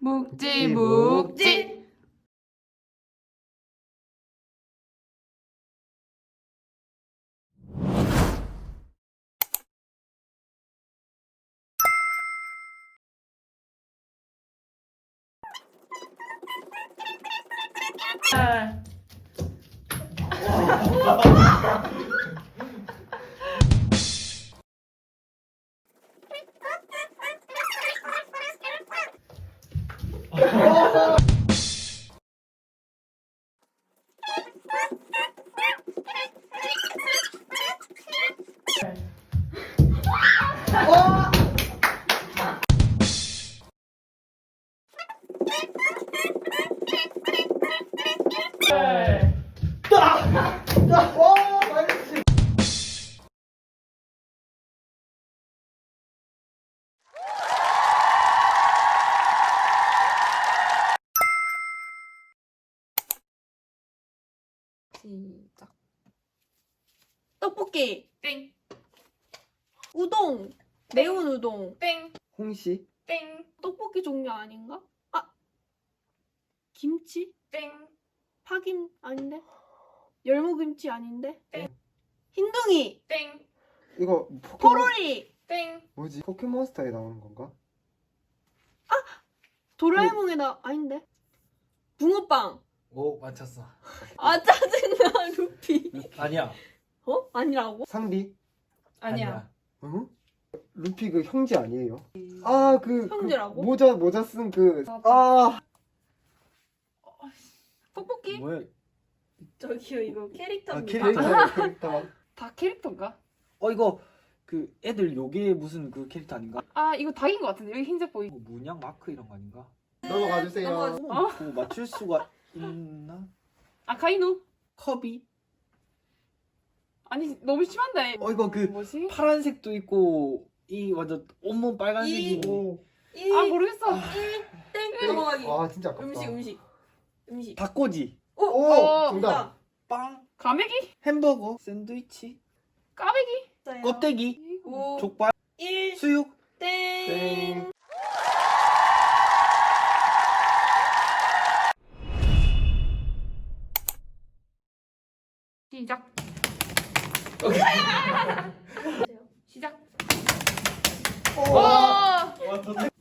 묵지 묵지 시작. 떡볶이, 땡 우동, 매운 우동. 땡, 홍시 땡, 떡볶이 종류 아닌가? 아, 김치? 땡, 파김 아닌데? 열무김치 아닌데? 땡. 흰둥이, 땡, 이거 포켓몬 포로리, 땡, 뭐지? 포켓몬스터에 나오는 건가? 도라에몽에 나 아닌데? 붕어빵. 오 맞췄어. 아 짜증나 루피. 아니야. 어? 아니라고? 상디? 아니야. 응? 루피 그 형제 아니에요? 아그 형제라고? 모자 모자 쓴 그 아 떡볶이? 뭐야? 저기요 이거 아, 캐릭터입니다. 캐릭터. 캐릭터 캐릭터 다 캐릭터인가? 어 이거 그 애들 요게 무슨 그 캐릭터 아닌가? 아 이거 닭인 것 같은데 여기 흰색 보이. 뭐 문양 마크 이런 거 아닌가? 넘어가 주세요. 어? 그거 맞출 수가 있나? 아 카이누? 컵이? 아니 너무 심한데. 어 이거 그 뭐지? 파란색도 있고 이 완전 온몸 빨간색이. 오. 아 모르겠어. 땡 넘어가기. 아 진짜 아깝다. 음식 음식 음식. 닭꼬지, 오 어, 정답. 빵, 가메기? 햄버거, 샌드위치, 까베기? 껍데기, 오. 족발, 1 수육. 땡. 땡. 시작. 시작. 오! 시작.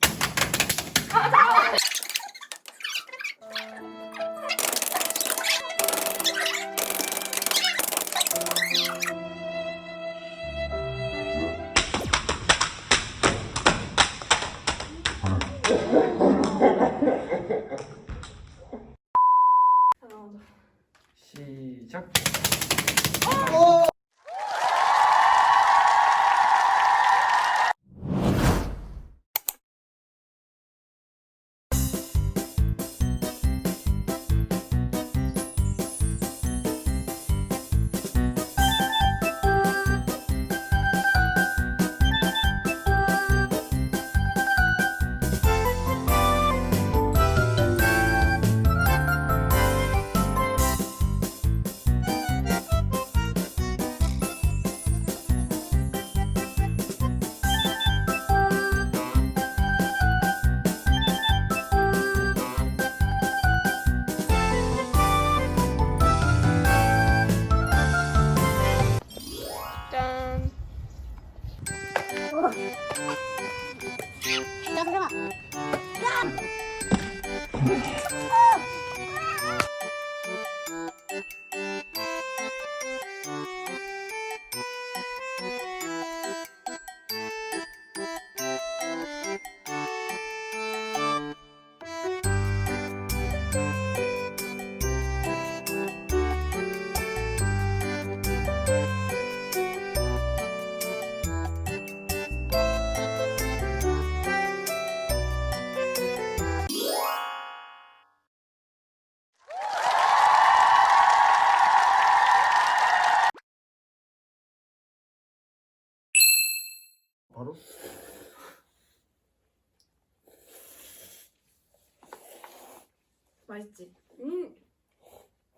맛있지? 음.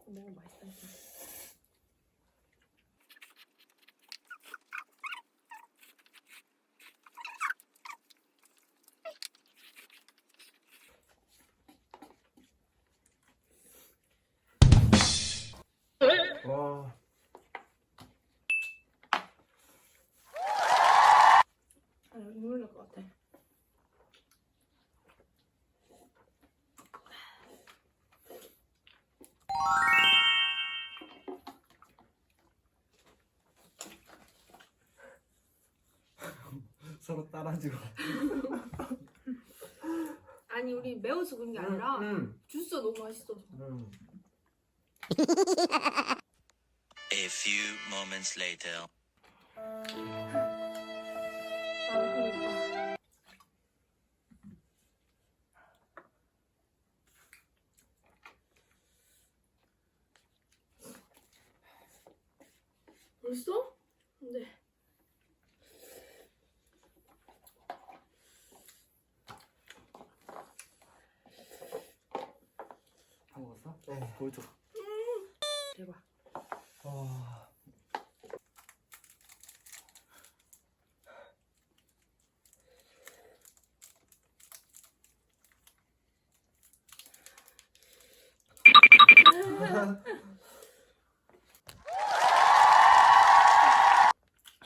너무 맛있다. 서로 따라주고. 아니 우리 매워서 그런 게 아니라 음, 주스가 너무 맛있어서. 음. A few moments later. 다 먹었어? 네. 보여줘. 대박. 아,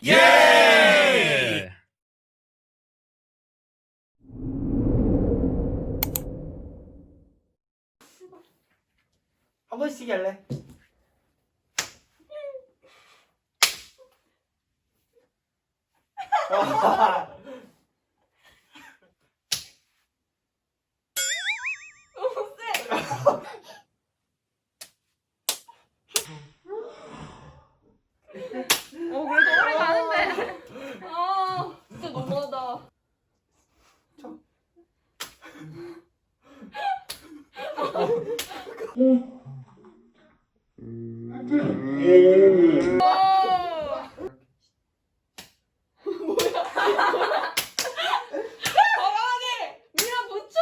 예! 한 번씩 할래? 어 그래도 오래 가는데. 아 진짜 너무하다. 미안 붙여.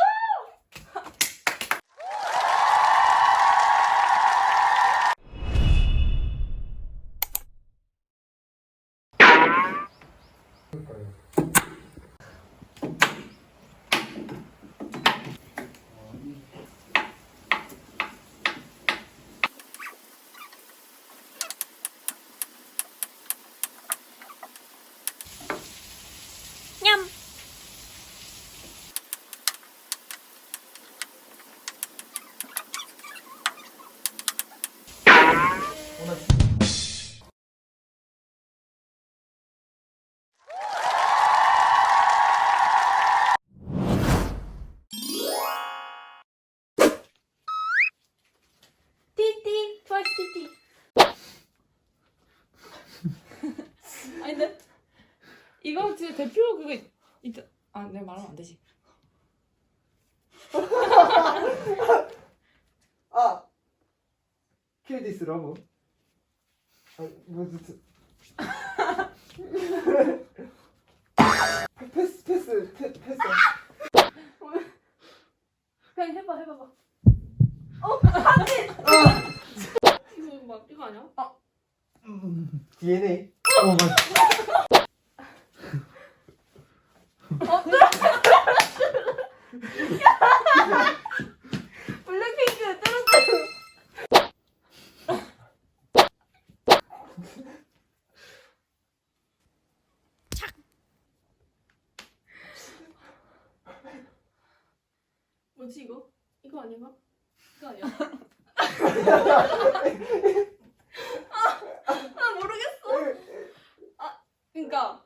띠띠 트와이스 띠띠. 아닌데? 진짜 대표 그거 있. 아 내가 말하면 안 되지. 아, kill this love. 아, 진짜. 패스, 패스, 패, 패스. 그냥 해봐 해봐봐. 이거 막 이거 아니야? 음, DNA. 어, 맞아. 블랙핑크 뚜루뚜루. 뭐지 이거? 이거 아닌가? 이거 아니야? 아, 아 모르겠어. 아 그러니까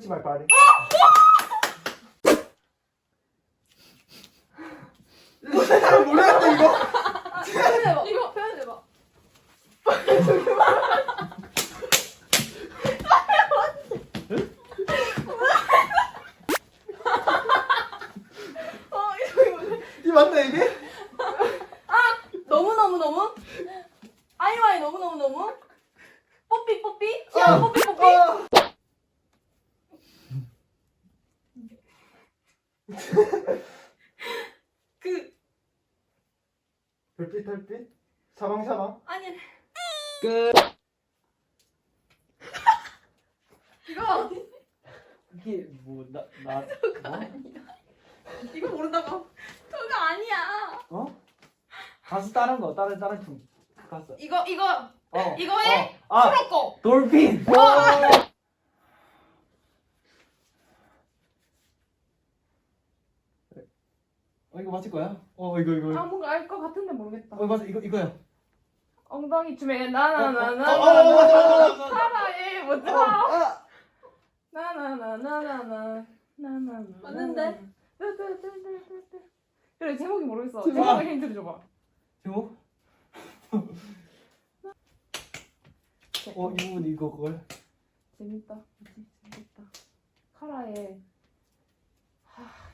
터치 말 바리. 이거 잘 모르겠다 이거. 표현해봐. 이거 표현해봐. 어 이거 이거 이 맞나 이게? 너무 너무 너무 아이와이 너무 너무 너무 뽀삐 뽀삐 야 뽀삐 뽀삐 사방 사방. 아니 끝. 이거 이게 뭐나 나. 뭐? 이거 모른다고 그거 아니야 어? 가수 다른 거 다른 다른 춤 가수. 이거 이거 어. 이거 해? 어. 아 프로코. 돌핀. 어 이거 맞을 거야? 어 이거. 이거. 아 뭔가 알 것 같은데 모르겠다. 어 맞아 이거 이거야. 엉덩이 춤에 어, 어, 어, 어, 나나나나나. 사랑해? 아, 나나나나나나 나나나 맞는데? 그래 제목이 모르겠어 제목. 제목 힌트 줘봐 제목? 어, 이 부분 이거 걸. 재밌다? 재밌다 카라의 아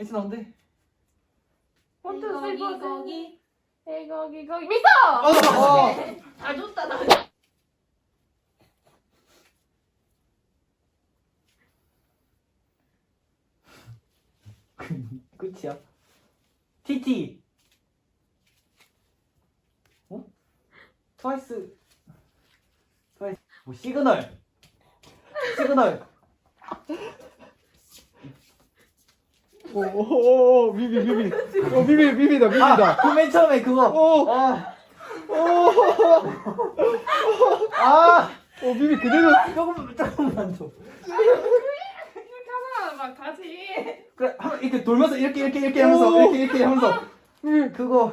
이스 나온대. 원투 쓰리 포 거기. 에이 거기 거기 미스터 아, 아 좋다 나. 끝이야. TT. 어? 트와이스. 트와이스. 뭐 시그널. 시그널. 오, 오, 오, 미미, 미미. 어, 미미, 미미다, 미미다. 그 맨 처음에 그거. 오, 아, 오, 아, 오, 미미 그대로. 조금 조금만 더. 이렇게 하잖아 막 다시 그래, 한- 이렇게 돌면서 이렇게 이렇게 이렇게 하면서 오. 이렇게 이렇게 하면서 미미. 그거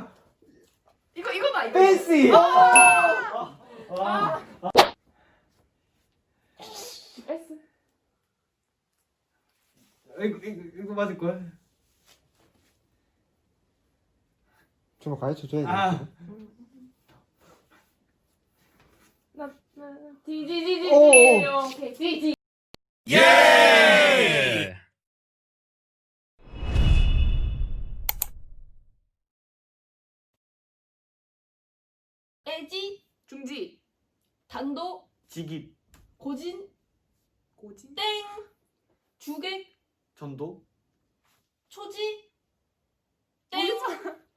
이거 이거다 이거 팬시. S 이거 이거 이거 맞을 걸. 좀 가르쳐 줘야 돼. 아, 오, D 오케이 D Yeah! 애지 중지 단도 직입, 고진 고지 땡 주객 전도, 초지? 땡.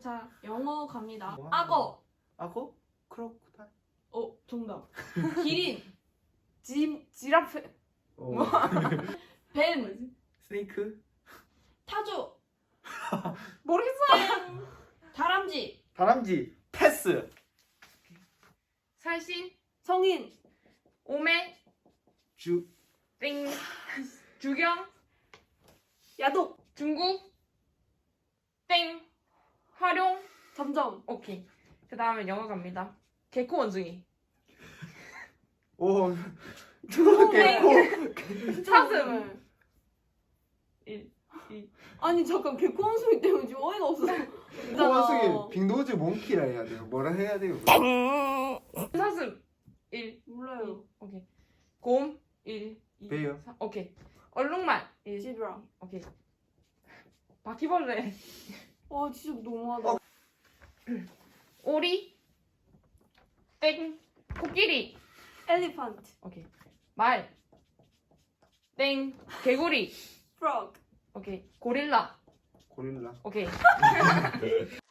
자 영어 갑니다. 뭐? 악어! 악어, 크로코다일. 어 정답. 기린. 지 지라페 어. 뱀. 스네이크, 타조. 모르겠어 땡 다람쥐. 다람쥐, 패스, 살신 성인 오메 주, 땡 주경 야독 중국 땡 활용 점점. 오케이. 그 다음에 영어 갑니다. 개코 원숭이. 오, 개코. 사슴. 일 아니 잠깐 개코 원숭이 때문에 지금 어이가 없어서 코와승이 빅노즈 몽키라 해야 돼요. 뭐라 해야 돼요? 사슴. 1 몰라요. 오케이. 곰. 1 2 배요. 3 오케이 얼룩말. 1 지브라 오케이. 바퀴벌레. 와 진짜 너무하다. 오리. 땡. 코끼리. 엘리펀트. 오케이. 말. 땡. 개구리. 프로그. 오케이. 고릴라. 고릴라. 오케이